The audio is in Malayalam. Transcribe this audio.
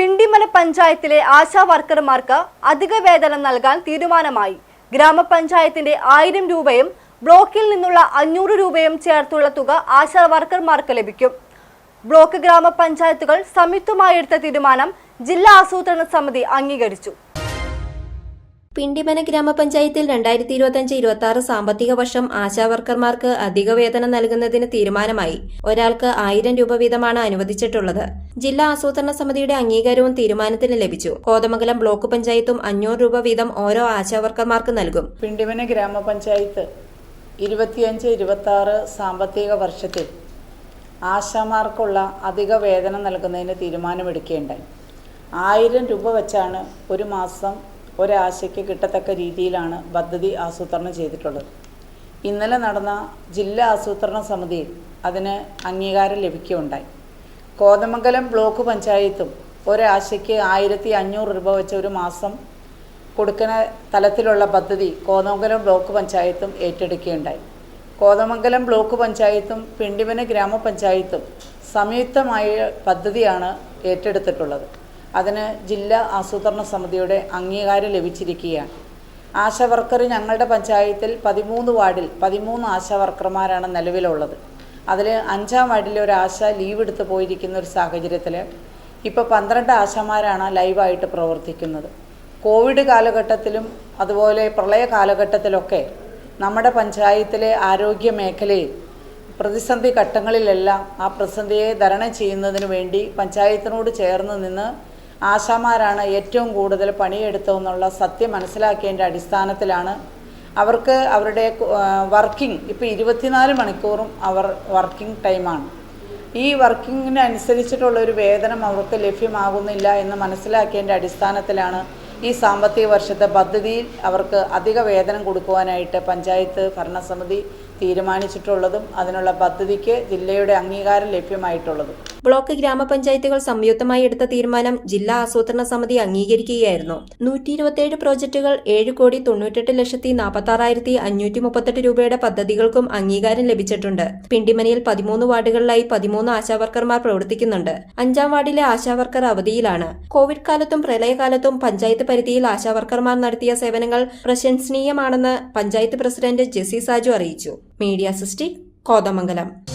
പിണ്ടിമല പഞ്ചായത്തിലെ ആശാ വർക്കർമാർക്ക് അധിക വേതനം നൽകാൻ തീരുമാനമായി. ഗ്രാമപഞ്ചായത്തിന്റെ ആയിരം രൂപയും ബ്ലോക്കിൽ നിന്നുള്ള അഞ്ഞൂറ് രൂപയും ചേർത്തുള്ള തുക ആശാ വർക്കർമാർക്ക് ലഭിക്കും. ബ്ലോക്ക് ഗ്രാമപഞ്ചായത്തുകൾ സംയുക്തമായി എടുത്ത തീരുമാനം ജില്ലാ ആസൂത്രണ സമിതി അംഗീകരിച്ചു. പിണ്ടിമന ഗ്രാമപഞ്ചായത്തിൽ രണ്ടായിരത്തി ഇരുപത്തിയഞ്ച് ഇരുപത്തി ആറ് സാമ്പത്തിക വർഷം ആശാവർക്കർമാർക്ക് അധിക വേതനം നൽകുന്നതിന് തീരുമാനമായി. ഒരാൾക്ക് ആയിരം രൂപ വീതമാണ് അനുവദിച്ചിട്ടുള്ളത്. ജില്ലാ ആസൂത്രണ സമിതിയുടെ അംഗീകാരവും തീരുമാനത്തിന് ലഭിച്ചു. കോതമംഗലം ബ്ലോക്ക് പഞ്ചായത്തും അഞ്ഞൂറ് രൂപ വീതം ഓരോ ആശാവർക്കർമാർക്ക് നൽകും. പിണ്ടിമന ഗ്രാമപഞ്ചായത്ത് ഇരുപത്തിയഞ്ച് ഇരുപത്തി ആറ് സാമ്പത്തിക വർഷത്തിൽ ആശാമാർക്കുള്ള അധിക വേതനം നൽകുന്നതിന് തീരുമാനമെടുക്കുകയുണ്ടായി ആയിരം രൂപ വെച്ചാണ് ഒരു മാസം ഒരാശയ്ക്ക് കിട്ടത്തക്ക രീതിയിലാണ് പദ്ധതി ആസൂത്രണം ചെയ്തിട്ടുള്ളത്. ഇന്നലെ നടന്ന ജില്ലാ ആസൂത്രണ സമിതിയിൽ അതിന് അംഗീകാരം ലഭിക്കുകയുണ്ടായി. കോതമംഗലം ബ്ലോക്ക് പഞ്ചായത്തും ഒരാശയ്ക്ക് ആയിരത്തി അഞ്ഞൂറ് രൂപ വെച്ച ഒരു മാസം കൊടുക്കുന്ന തലത്തിലുള്ള പദ്ധതി കോതമംഗലം ബ്ലോക്ക് പഞ്ചായത്തും ഏറ്റെടുക്കുകയുണ്ടായി. കോതമംഗലം ബ്ലോക്ക് പഞ്ചായത്തും പിണ്ടിമന ഗ്രാമപഞ്ചായത്തും സംയുക്തമായ പദ്ധതിയാണ് ഏറ്റെടുത്തിട്ടുള്ളത്. അതിന് ജില്ലാ ആസൂത്രണ സമിതിയുടെ അംഗീകാരം ലഭിച്ചിരിക്കുകയാണ്. ആശാവർക്കർ ഞങ്ങളുടെ പഞ്ചായത്തിൽ പതിമൂന്ന് വാർഡിൽ പതിമൂന്ന് ആശാവർക്കർമാരാണ് നിലവിലുള്ളത്. അതിൽ അഞ്ചാം വാർഡിൽ ഒരു ആശ ലീവ് എടുത്ത് പോയിരിക്കുന്ന ഒരു സാഹചര്യത്തിൽ ഇപ്പോൾ പന്ത്രണ്ട് ആശമാരാണ് ലൈവായിട്ട് പ്രവർത്തിക്കുന്നത്. കോവിഡ് കാലഘട്ടത്തിലും അതുപോലെ പ്രളയ കാലഘട്ടത്തിലൊക്കെ നമ്മുടെ പഞ്ചായത്തിലെ ആരോഗ്യ മേഖലയിൽ പ്രതിസന്ധി ഘട്ടങ്ങളിലെല്ലാം ആ പ്രതിസന്ധിയെ തരണം ചെയ്യുന്നതിന് വേണ്ടി പഞ്ചായത്തിനോട് ചേർന്ന് നിന്ന് ആശാമാരാണ് ഏറ്റവും കൂടുതൽ പണിയെടുത്തതെന്നുള്ള സത്യം മനസ്സിലാക്കിയതിന്റെ അടിസ്ഥാനത്തിലാണ്. അവർക്ക് അവരുടെ വർക്കിംഗ് ഇപ്പോൾ ഇരുപത്തിനാല് മണിക്കൂറും അവർ വർക്കിംഗ് ടൈമാണ്. ഈ വർക്കിങ്ങിന് അനുസരിച്ചിട്ടുള്ള ഒരു വേതനം അവർക്ക് ലഭ്യമാകുന്നില്ല എന്ന് മനസ്സിലാക്കിയതിന്റെ അടിസ്ഥാനത്തിലാണ് ഈ സാമ്പത്തിക വർഷത്തെ പദ്ധതിയിൽ അവർക്ക് അധിക വേതനം കൊടുക്കുവാനായിട്ട് പഞ്ചായത്ത് ഭരണസമിതി തീരുമാനിച്ചിട്ടുള്ളതും അതിനുള്ള പദ്ധതിക്ക് ജില്ലയുടെ അംഗീകാരം ലഭ്യമായിട്ടുള്ളതും. ബ്ലോക്ക് ഗ്രാമപഞ്ചായത്തുകൾ സംയുക്തമായി എടുത്ത തീരുമാനം ജില്ലാ ആസൂത്രണ സമിതി അംഗീകരിക്കുകയായിരുന്നു. നൂറ്റി ഇരുപത്തിയേഴ് പ്രോജക്ടുകൾ ഏഴ് കോടി തൊണ്ണൂറ്റെട്ട് ലക്ഷത്തി നാൽപ്പത്തി അഞ്ഞൂറ്റി മുപ്പത്തെട്ട് രൂപയുടെ പദ്ധതികൾക്കും അംഗീകാരം ലഭിച്ചിട്ടുണ്ട്. പിണ്ടിമനയിൽ പതിമൂന്ന് വാർഡുകളിലായി പതിമൂന്ന് ആശാവർക്കർമാർ പ്രവർത്തിക്കുന്നുണ്ട്. അഞ്ചാം വാർഡിലെ ആശാവർക്കർ അവധിയിലാണ്. കോവിഡ് കാലത്തും പ്രളയകാലത്തും പഞ്ചായത്ത് പരിധിയിൽ ആശാവർക്കർമാർ നടത്തിയ സേവനങ്ങൾ പ്രശംസനീയമാണെന്ന് പഞ്ചായത്ത് പ്രസിഡന്റ് ജെസി സാജു അറിയിച്ചു. മീഡിയ സിസ്റ്റി കോതമംഗലം.